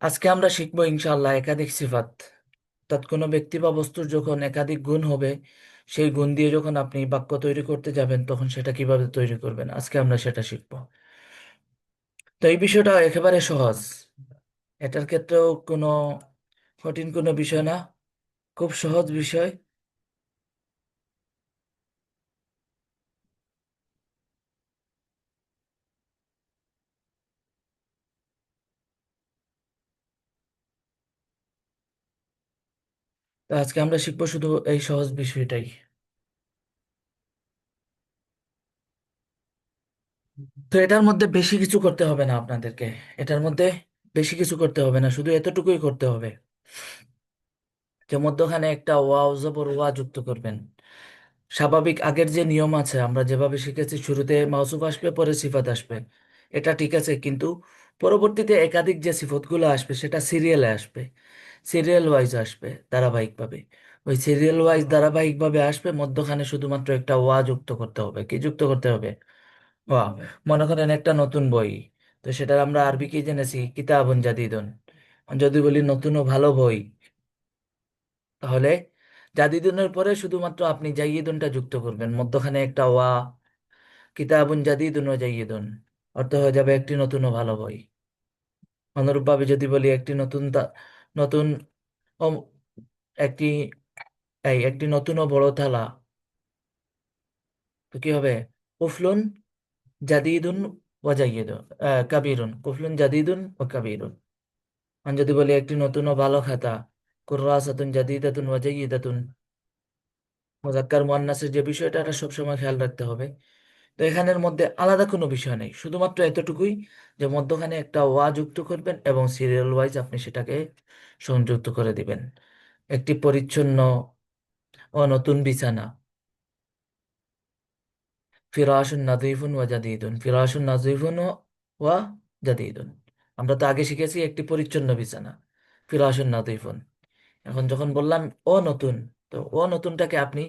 আজকে আমরা শিখব ইনশাআল্লাহ একাধিক সিফাত। অর্থাৎ কোনো ব্যক্তি বা বস্তুর যখন একাধিক গুণ হবে, সেই গুণ দিয়ে যখন আপনি বাক্য তৈরি করতে যাবেন, তখন সেটা কীভাবে তৈরি করবেন? আজকে আমরা সেটা শিখব। তো এই বিষয়টা একেবারে সহজ। এটার ক্ষেত্রেও কোনো কঠিন কোনো বিষয় না। খুব সহজ বিষয়। আজকে আমরা শিখব শুধু এই সহজ বিষয়টাই। তো এটার মধ্যে বেশি কিছু করতে হবে না আপনাদেরকে। এটার মধ্যে বেশি কিছু করতে হবে না, শুধু এতটুকুই করতে হবে। যে মধ্যখানে একটা ওয়া জবর ওয়া যুক্ত করবেন। স্বাভাবিক আগের যে নিয়ম আছে, আমরা যেভাবে শিখেছি, শুরুতে মাউসুফ আসবে, পরে সিফাত আসবে। এটা ঠিক আছে, কিন্তু পরবর্তীতে একাধিক যে সিফতগুলো আসবে, সেটা সিরিয়ালে আসবে সিরিয়াল ওয়াইজ আসবে ধারাবাহিকভাবে। ওই সিরিয়াল ওয়াইজ ধারাবাহিকভাবে আসবে, মধ্যখানে শুধুমাত্র একটা ওয়া যুক্ত করতে হবে। কি যুক্ত করতে হবে? ওয়া। মনে করেন একটা নতুন বই। তো সেটা আমরা আরবি কি জেনেছি? কিতাবুন জাদিদুন। যদি বলি নতুন ও ভালো বই, তাহলে জাদিদুনের পরে শুধুমাত্র আপনি জাইয়িদুনটা যুক্ত করবেন। মধ্যখানে একটা ওয়া কিতাবুন জাদিদুন ও জাইয়িদুন। অর্থ হয়ে যাবে একটি নতুন ও ভালো বই। অনুরূপভাবে যদি বলি, একটি নতুন নতুন একটি, এই, একটি নতুন ও বড় থালা। তো কি হবে? কুফলুন জাদিদুন ও জাইয়িদুন কাবিরুন। কুফলুন জাদিদুন ও কাবিরুন। আমি যদি বলি, একটি নতুন ও ভালো খাতা, কুররাসাতুন জাদিদাতুন ওয়া জাইয়িদাতুন মুযাক্কার মুয়ান্নাসের যে বিষয়টা সবসময় খেয়াল রাখতে হবে। তো এখানের মধ্যে আলাদা কোনো বিষয় নেই। শুধুমাত্র এতটুকুই যে মধ্যখানে একটা ওয়া যুক্ত করবেন এবং সিরিয়াল ওয়াইজ আপনি সেটাকে সংযুক্ত করে দিবেন। একটি পরিচ্ছন্ন ও নতুন বিছানা। ফিরাশুন নাজিফুন ওয়া জাদিদুন। ফিরাশুন নাজিফুন ওয়া জাদিদুন। আমরা তো আগে শিখেছি একটি পরিচ্ছন্ন বিছানা। ফিরাশুন নাজিফুন। এখন যখন বললাম ও নতুন, তো ও নতুনটাকে আপনি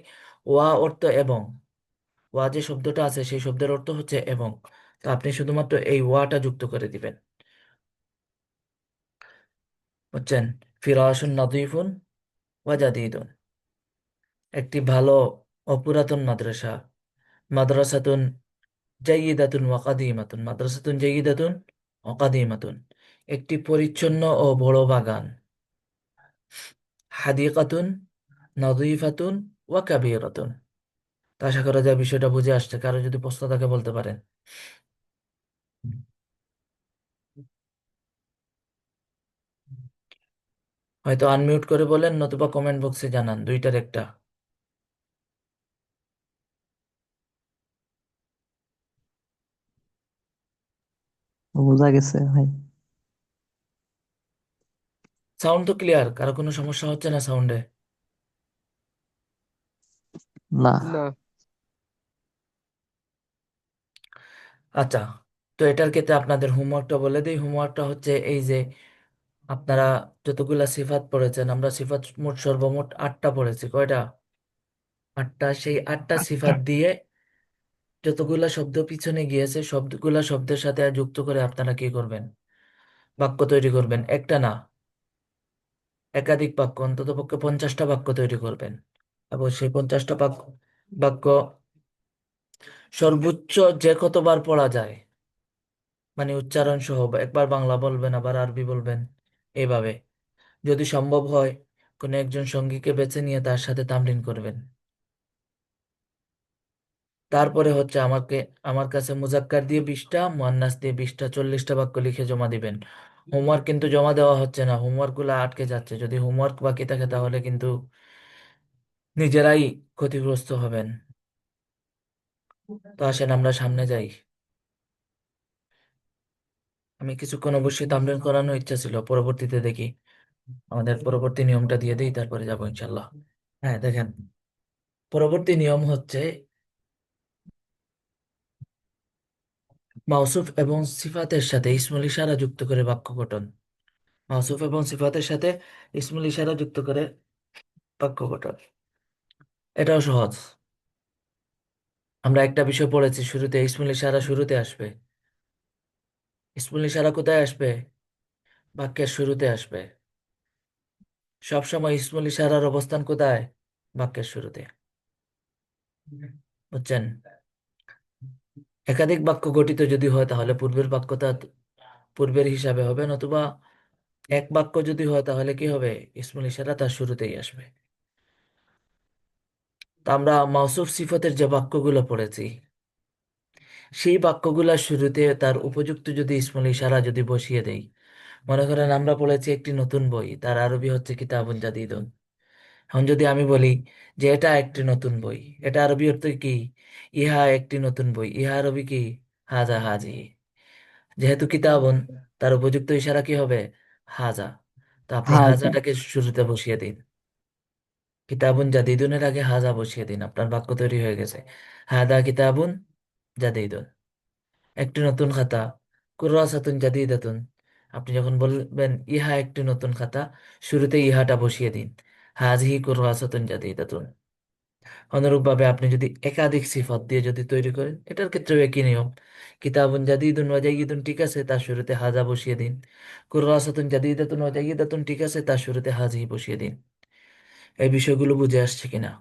ওয়া অর্থ এবং ওয়া যে শব্দটা আছে, সেই শব্দের অর্থ হচ্ছে এবং। তো আপনি শুধুমাত্র এই ওয়াটা যুক্ত করে দিবেন। বুঝছেন? ফিরাসুন ওয়া জাদিদুন। একটি ভালো অপুরাতন মাদ্রাসা। মাদ্রাসাতুন জাইয়িদাতুন ওয়াকাদিমাতুন মাদ্রাসাতুন জাইয়িদাতুন ওয়াকাদিমাতুন একটি পরিচ্ছন্ন ও বড় বাগান। হাদিকাতুন, নদীফাতুন ওয়া কাবীরাতুন। তো আশা করা যায় বিষয়টা বুঝে আসছে। কারও যদি প্রশ্ন থাকে বলতে পারেন। হয়তো আনমিউট করে বলেন নতুবা কমেন্ট বক্সে জানান দুইটার একটা। বোঝা গেছে ভাই। সাউন্ড তো ক্লিয়ার কারও কোনো সমস্যা হচ্ছে না সাউন্ডে না। না। আচ্ছা তো এটার ক্ষেত্রে আপনাদের হোমওয়ার্কটা বলে দিই। হোমওয়ার্কটা হচ্ছে এই যে আপনারা যতগুলা সিফাত পড়েছেন আমরা সিফাত মোট সর্বমোট আটটা পড়েছি কয়টা? আটটা সেই আটটা সিফাত দিয়ে যতগুলা শব্দ পিছনে গিয়েছে সবগুলা শব্দের সাথে যুক্ত করে আপনারা কি করবেন? বাক্য তৈরি করবেন। একটা না একাধিক বাক্য অন্তত পক্ষে পঞ্চাশটা বাক্য তৈরি করবেন। এবং সেই পঞ্চাশটা বাক্য বাক্য সর্বোচ্চ যে কতবার পড়া যায়? মানে উচ্চারণ সহ একবার বাংলা বলবেন, আবার আরবি বলবেন, এভাবে। যদি সম্ভব হয়, কোনো একজন সঙ্গীকে বেছে নিয়ে তার সাথে তামরিন করবেন। তারপরে হচ্ছে আমাকে, আমার কাছে মুজাক্কার দিয়ে বিশটা, মুয়ান্নাস দিয়ে বিশটা, চল্লিশটা বাক্য লিখে জমা দিবেন। হোমওয়ার্ক কিন্তু জমা দেওয়া হচ্ছে না হোমওয়ার্কগুলো আটকে যাচ্ছে। যদি হোমওয়ার্ক বাকি থাকে, তাহলে কিন্তু নিজেরাই ক্ষতিগ্রস্ত হবেন। তো আসেন, আমরা সামনে যাই। আমি কিছুক্ষণ অবশ্যই তামরিন করানোর ইচ্ছা ছিল, পরবর্তীতে দেখি। আমাদের পরবর্তী নিয়মটা দিয়ে দিই, তারপরে যাব ইনশাল্লাহ হ্যাঁ দেখেন, পরবর্তী নিয়ম হচ্ছে মাউসুফ এবং সিফাতের সাথে ইসমুল ইশারা যুক্ত করে বাক্য গঠন। মাউসুফ এবং সিফাতের সাথে ইসমুল ইশারা যুক্ত করে বাক্য গঠন। এটাও সহজ। আমরা একটা বিষয় পড়েছি শুরুতে ইসমুল ইশারা শুরুতে আসবে। ইসমুল ইশারা কোথায় আসবে? বাক্যের শুরুতে আসবে। সবসময় ইসমুল ইশারার অবস্থান কোথায়? বাক্যের শুরুতে। বুঝছেন? একাধিক বাক্য গঠিত যদি হয়, তাহলে পূর্বের বাক্যটা পূর্বের হিসাবে হবে, নতুবা এক বাক্য যদি হয়, তাহলে কি হবে? ইসমুল ইশারা তার শুরুতেই আসবে। আমরা মাউসুফ সিফতের যে বাক্যগুলো পড়েছি সেই বাক্যগুলোর শুরুতে তার উপযুক্ত যদি ইসমুল ইশারা যদি বসিয়ে দেই মনে করেন আমরা পড়েছি একটি নতুন বই তার আরবি হচ্ছে কিতাবুন জাদিদুন। এখন যদি আমি বলি যে এটা একটি নতুন বই এটা আরবি অর্থ কি? ইহা একটি নতুন বই ইহা আরবি কি? হাজা হাজি। যেহেতু কিতাবুন তার উপযুক্ত ইশারা কি হবে? হাজা। তো আপনি হাজাটাকে শুরুতে বসিয়ে দিন। কিতাবুন জাদিদুনের আগে হাজা বসিয়ে দিন, আপনার বাক্য তৈরি হয়ে গেছে। হাদা কিতাবুন জাদিদুন। একটি নতুন খাতা। কুররাসাতুন জাদিদাতুন। আপনি যখন বলবেন, ইহা একটি নতুন খাতা, শুরুতে ইহাটা বসিয়ে দিন। হাজহি কুররাসাতুন জাদিদাতুন। অনুরূপভাবে আপনি যদি একাধিক সিফত দিয়ে যদি তৈরি করেন, এটার ক্ষেত্রেও একই নিয়ম। কিতাবুন জাদিদুন ওয়া জাইয়িদুন ঠিক আছে তার শুরুতে হাজা বসিয়ে দিন। কুররাসাতুন জাদিদাতুন ওয়া জাইয়িদাতুন ঠিক আছে তার শুরুতে হাজহি বসিয়ে দিন। এই বিষয়গুলো বুঝে আসছে কিনা?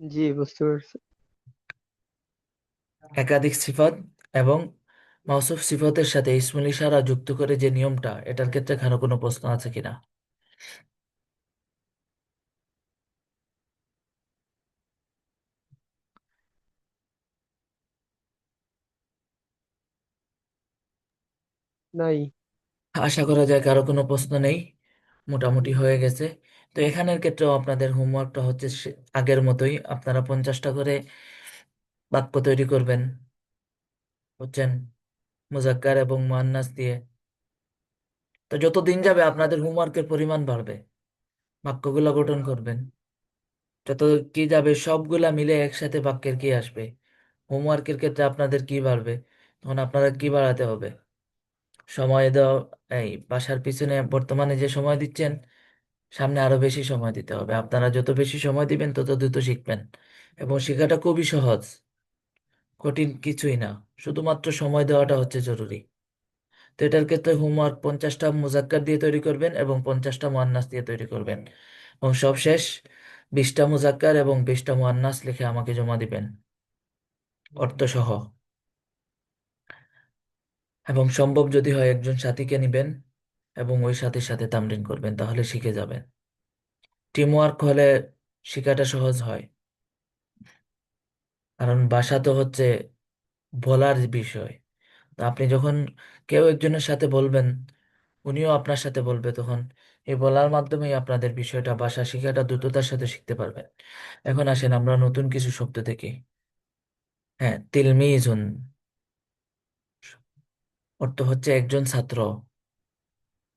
জি বুঝতে পারছি। একাধিক সিফত এবং মাউসুফ সিফতের সাথে ইসমুল ইশারা যুক্ত করে যে নিয়মটা এটার ক্ষেত্রে কারও কোনো প্রশ্ন আছে কিনা? নাই। আশা করা যায় কারও কোনো প্রশ্ন নেই। মোটামুটি হয়ে গেছে। তো এখানের ক্ষেত্রেও আপনাদের হোমওয়ার্কটা হচ্ছে আগের মতোই আপনারা পঞ্চাশটা করে বাক্য তৈরি করবেন। বুঝছেন? মুজাক্কার এবং মুয়ান্নাস দিয়ে। তো যত দিন যাবে আপনাদের হোমওয়ার্কের পরিমাণ বাড়বে। বাক্যগুলো গঠন করবেন। যত কি যাবে সবগুলা মিলে একসাথে বাক্যের কি আসবে? হোমওয়ার্কের ক্ষেত্রে আপনাদের কি বাড়বে? তখন আপনারা কি বাড়াতে হবে? সময় দেওয়া, এই বাসার পিছনে বর্তমানে যে সময় দিচ্ছেন, সামনে আরও বেশি সময় দিতে হবে। আপনারা যত বেশি সময় দিবেন, তত দ্রুত শিখবেন। এবং শেখাটা খুবই সহজ, কঠিন কিছুই না। শুধুমাত্র সময় দেওয়াটা হচ্ছে জরুরি। তো এটার ক্ষেত্রে হোমওয়ার্ক পঞ্চাশটা মুজাক্কার দিয়ে তৈরি করবেন এবং পঞ্চাশটা মুয়ান্নাস দিয়ে তৈরি করবেন। এবং সবশেষ বিশটা মুজাক্কার এবং বিশটা মুয়ান্নাস লিখে আমাকে জমা দিবেন। অর্থসহ। এবং সম্ভব যদি হয় একজন সাথীকে নিবেন এবং ওই সাথীর সাথে তামরিন করবেন, তাহলে শিখে যাবেন। টিম ওয়ার্ক হলে শেখাটা সহজ হয়। কারণ ভাষা তো হচ্ছে বলার বিষয়। তো আপনি যখন কেউ একজনের সাথে বলবেন, উনিও আপনার সাথে বলবে, তখন এই বলার মাধ্যমেই আপনাদের বিষয়টা ভাষা শেখাটা দ্রুততার সাথে শিখতে পারবেন। এখন আসেন আমরা নতুন কিছু শব্দ দেখি। হ্যাঁ তিলমিজুন অর্থ হচ্ছে একজন ছাত্র।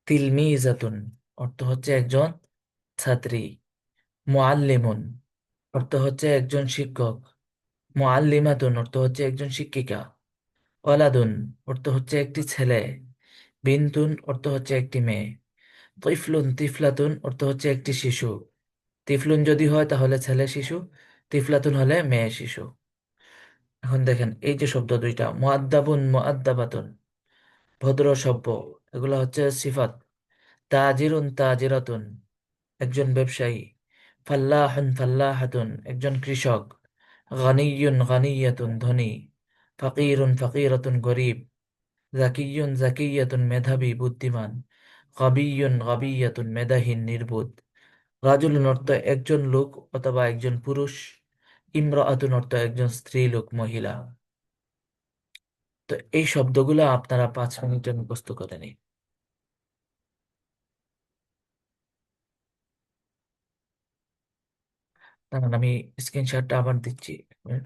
তিলমিজাতুন, অর্থ হচ্ছে একজন ছাত্রী। মুআল্লিমুন, অর্থ হচ্ছে একজন শিক্ষক। মুআল্লিমাতুন, অর্থ হচ্ছে একজন শিক্ষিকা। ওয়ালাদুন, অর্থ হচ্ছে একটি ছেলে। বিনতুন, অর্থ হচ্ছে একটি মেয়ে। তিফলুন, তিফলাতুন, অর্থ হচ্ছে একটি শিশু। তিফলুন যদি হয় তাহলে ছেলে শিশু, তিফলাতুন হলে মেয়ে শিশু। এখন দেখেন, এই যে শব্দ দুইটা, মুআদ্দাবুন, মুআদ্দাবাতুন। ভদ্র সভ্য, এগুলো হচ্ছে সিফাত। তাজিরুন তাজিরাতুন, একজন ব্যবসায়ী। ফাল্লাহুন ফাল্লাহাতুন, একজন কৃষক। গানিয়ুন গানিয়াতুন ধনী। ফাকিরুন ফাকিরাতুন, গরিব। জাকিয়ুন জাকিয়াতুন মেধাবী, বুদ্ধিমান। গাবিয়ুন গাবিয়াতুন মেধাহীন, নির্বোধ। রাজুলুন অর্থ একজন লোক অথবা একজন পুরুষ। ইমরাআতুন অর্থ একজন স্ত্রী লোক মহিলা। তো এই শব্দগুলো আপনারা পাঁচ মিনিটে মুখস্থ করে নিন। দাঁড়ান, আমি স্ক্রিনশটটা আবার দিচ্ছি। মিনিট